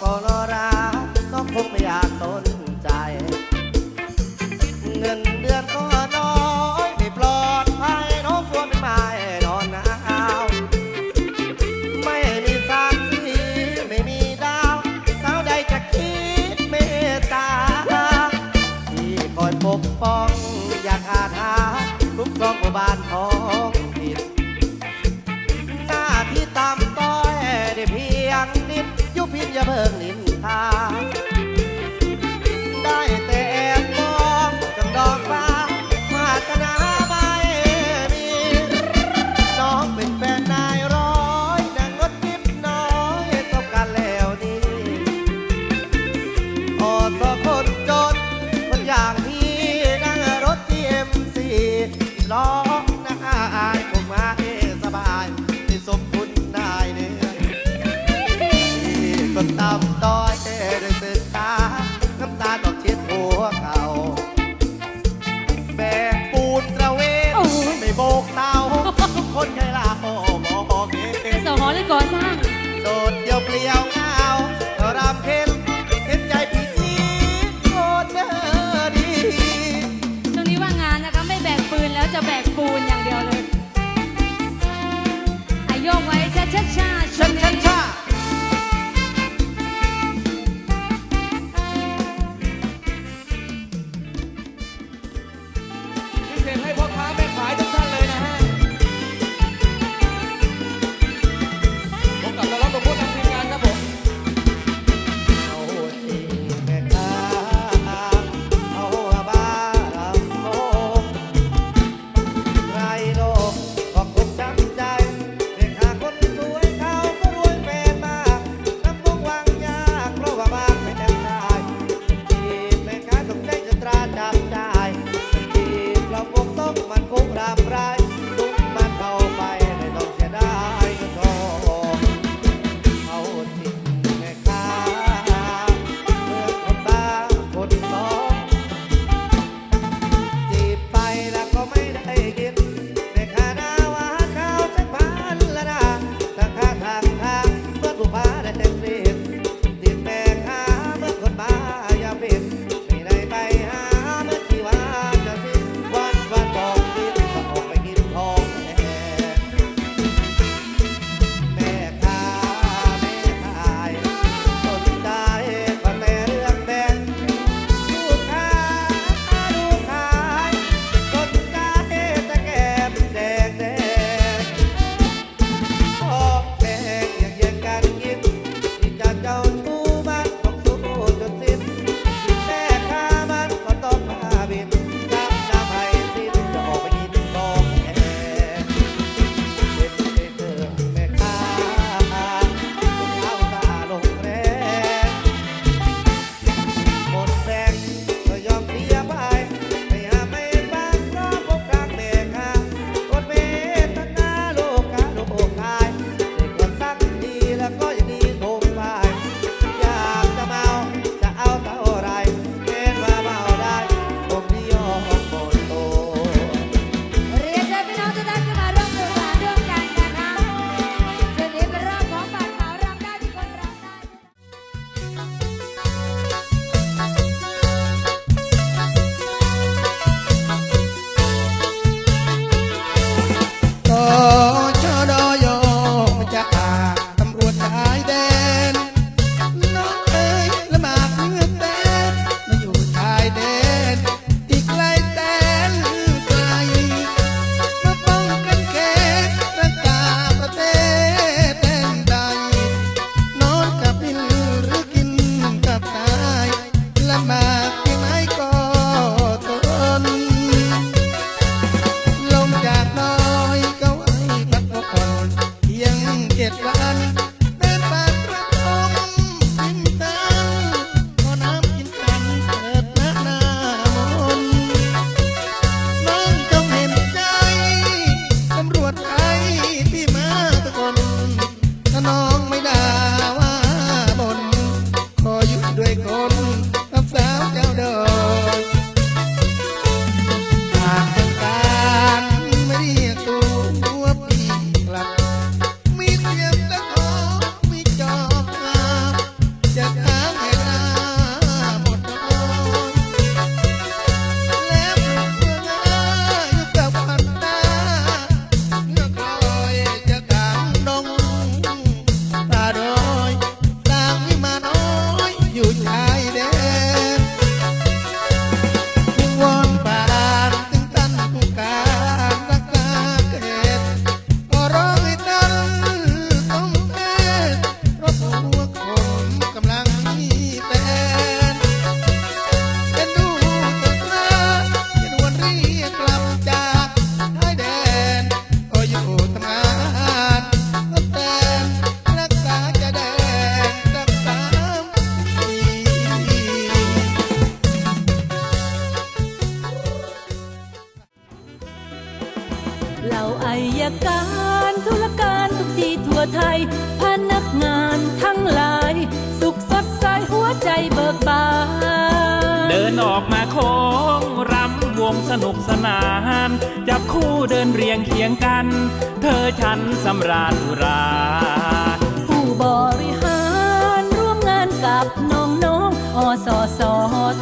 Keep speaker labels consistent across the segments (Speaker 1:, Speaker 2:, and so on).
Speaker 1: เเราอายการธุรการทุกที่ทั่วไทย พนักงานทั้งหลาย สุขสดใสหัวใจเบิกบาน เดิ
Speaker 2: นออกมา
Speaker 1: โค้งรำ
Speaker 2: วง
Speaker 3: สนุกสนาน จับคู่เดินเรียงเคียงกัน เธอฉันสำราญุรา
Speaker 4: ผู้บริหารร่วมงานกับน้องๆออสอสอ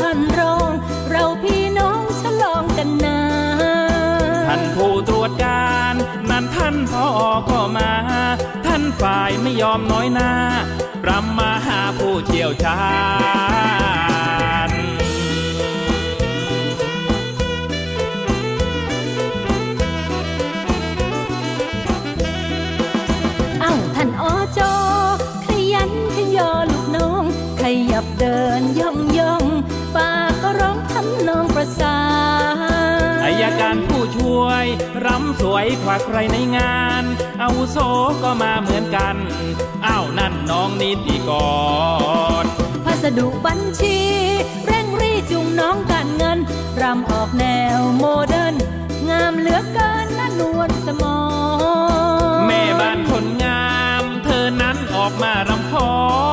Speaker 4: ท่านรอาน
Speaker 3: ท่านพ่อก็มา ท่านฝ่ายไม่ยอมน้อยหน้ารำมาหาผู้เชี่ยวชาญ
Speaker 4: ก
Speaker 3: ว่าใครในงานอาวุโสก็มาเหมือนกัน อ้าวนั่นน้องนิติกร
Speaker 4: พัสดุบัญชี เร่งรีจุงน้องการเงิน รำออกแนวโมเดิร์นงามเหลือเกินน่านวลสมอง
Speaker 3: แม่บ้านคนงาม เธอนั้นออกมารำพ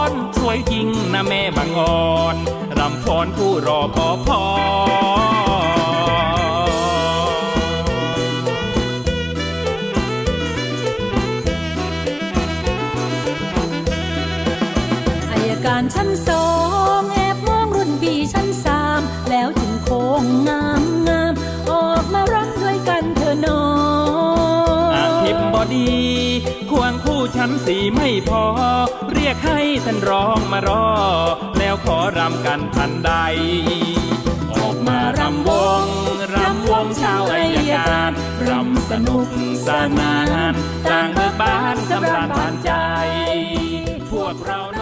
Speaker 3: รสวยจริงนะแม่บางอ่อน รำพรผู้รอขอพ
Speaker 4: ร ชั้นสี่
Speaker 3: ไม่พอ เรียกให้ท่านร้องมารอ แล้วขอรำกันทันใด ออกมารำวง รำวงชาวอายการรำสนุกสนานต่างเบิกบานสำราญบานใจ พวกเรา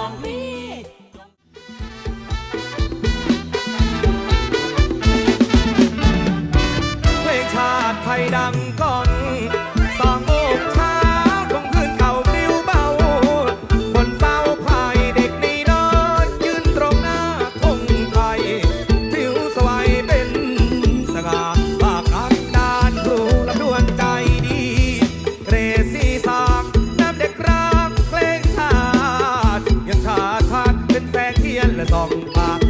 Speaker 5: ต้องปาก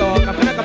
Speaker 5: ต่อกับคณะ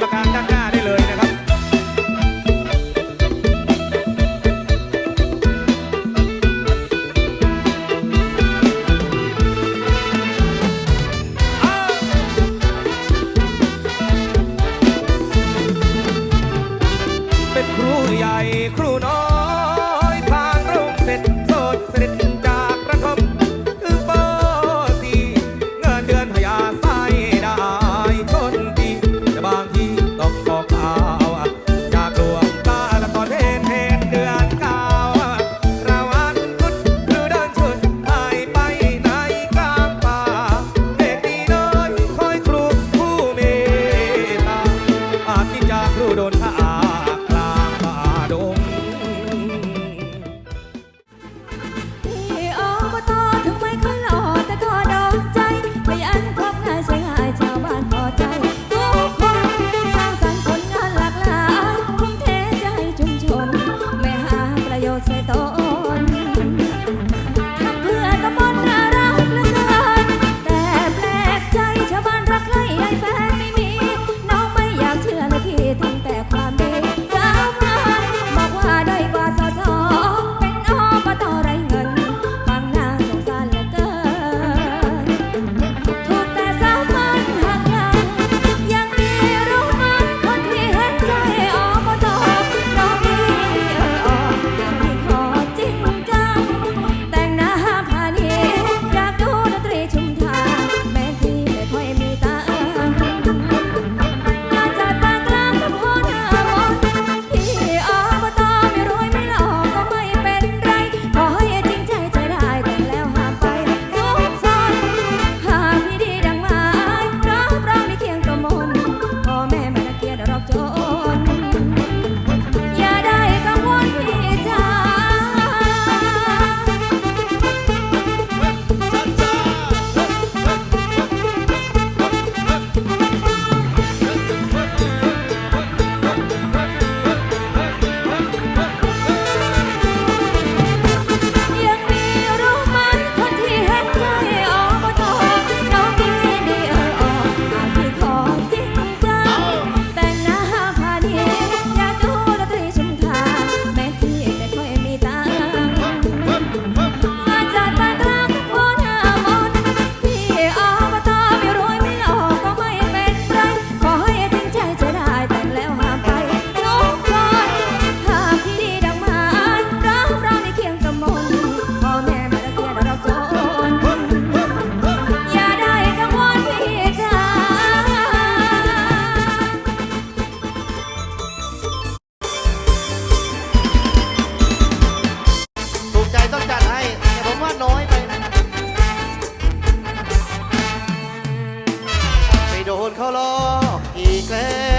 Speaker 4: ล้อกอีกแล้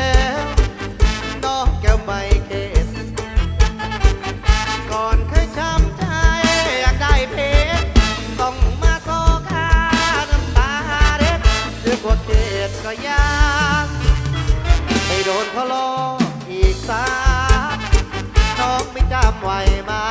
Speaker 1: วน้องแก้วไม่เข็ดก่อนเคยช้ำใจอยากได้เพชรต้องมาโซกาน้ำตาเด็ดเรื่องกว่าเกตก็ยากไม่โดนเขาล้อกอีกสักน้องไม่จำไว้มา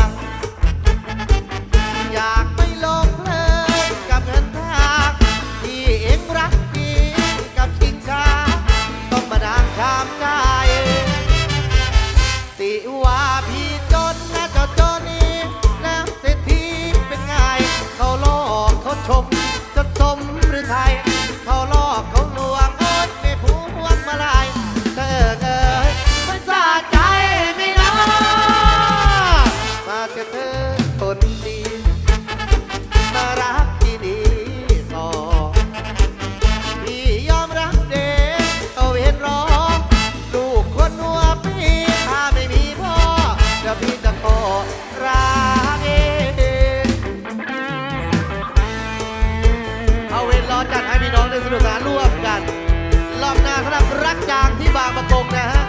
Speaker 1: รอบนาสำหรับรักจางที่บางประกงนะฮะ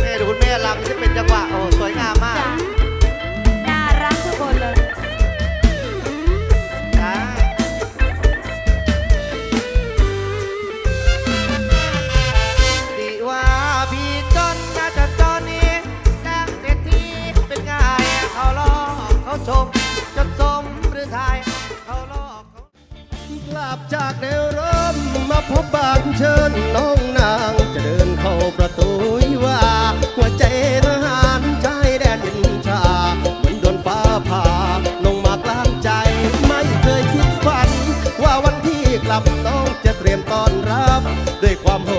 Speaker 1: แม่ดูคุณแม่รำที่เป็นจังหวะ ก
Speaker 2: ลั
Speaker 6: บจากเดวร่มมาพบบานเชิญน้องนางจะเดินเข้าประตูว่าหัวใจทหารชายแดนยินชาเหมือนโดนฟ้าผ่าลงมากลางใจไม่เคยคิดฝัน ว่าวันที่กลับน้องจะเตรียมต้อนรับ ด้วยความโห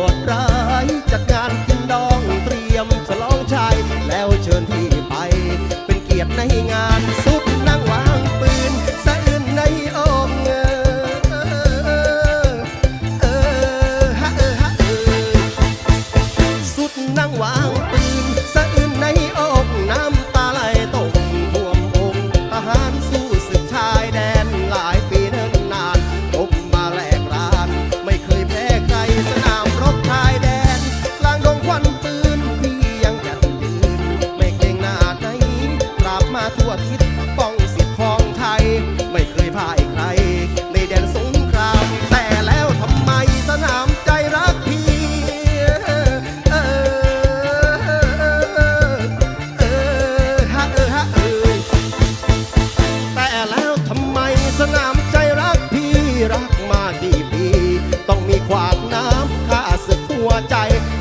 Speaker 6: หัวใจ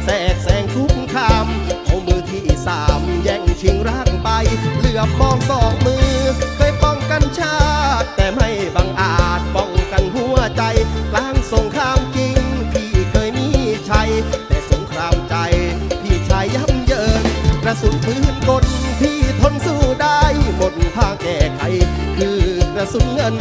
Speaker 6: แสกแสงทุกคำเอามือที่สามแย่งชิงรักไป เหลือบมองสองมือ เคยป้องกันชาติ แต่ไม่บังอาจป้องกันหัวใจกลางสงครามจริง พี่เคยมีชัย แต่สงครามใจ พี่ชายย้ำเยินกระสุนปืนกลพี่ทนสู้ได้หมดทางแก้ไขคือกระสุนเงิน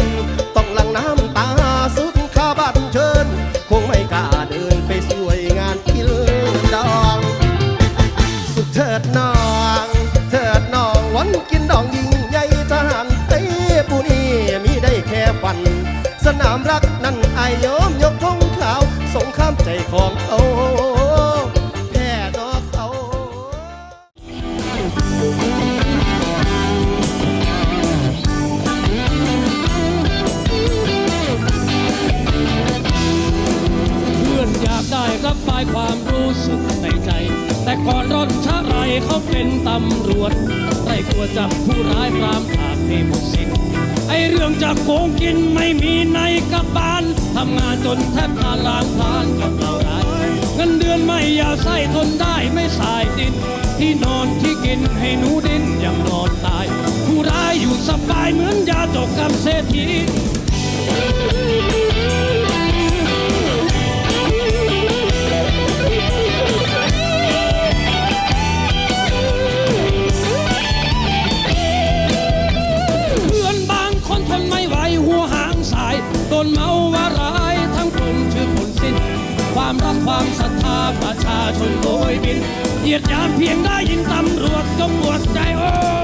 Speaker 6: นามรักนั่นอายยอมยกธงขาวสงครามใจของเขาแพ้ดอกเขา
Speaker 7: เพื่อนอยากได้รับายความรู้สึกในใจ แต่ก่อนร่อนชะไรเขาเป็นตำรวจไล่กลัวจับผู้ร้ายพรามขาดให้หมดสิ้น ไอเรื่องจากโกงกินไม่มีในกระบาลทำงานจนแทบอาล้างพานกับเราได้เงินเดือนไม่อยาใส่ทนได้ไม่สายดิน ที่นอนที่กินให้หนูดินยังนอนตาย ผู้ร้ายอยู่สบายเหมือนยาตกกับเศรษฐี คนเมาว่าร้ายทั้งกลุ่มชื่อคนสิ้น ความรักความศรัทธาาประชาชนโบยบินเหยียดยามเพียงได้ยินตำรวจก็ปวดใจโอ้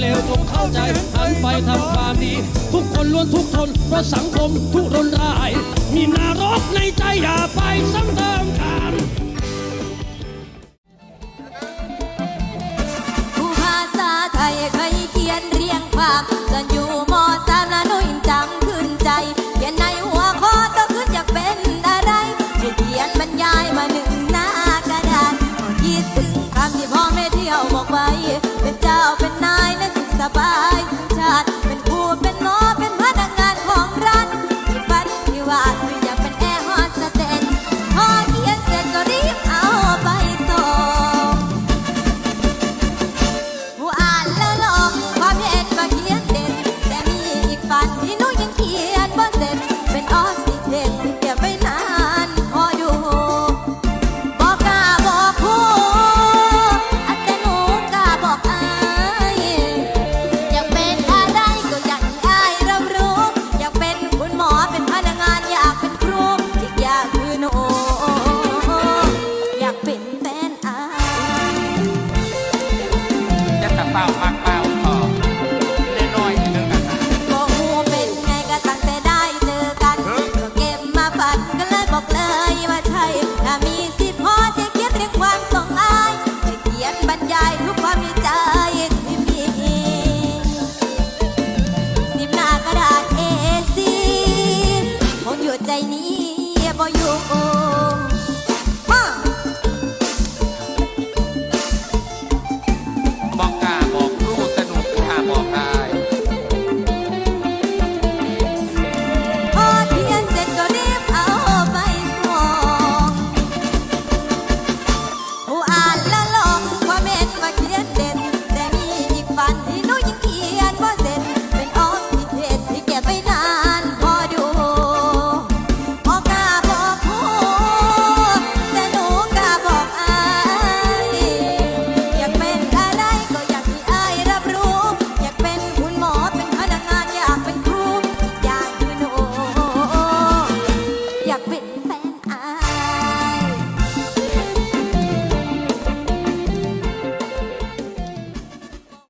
Speaker 7: เลวจงเข้าใจหันไปทำความดี ทุกคนล้วนทุกทนเพราะสังคมทุรนร้าย มีนรกในใจอย่าไปซ้ำเติมกัน
Speaker 8: ผู้ภาษาไทยใครเขียนเรียงความกันอยู่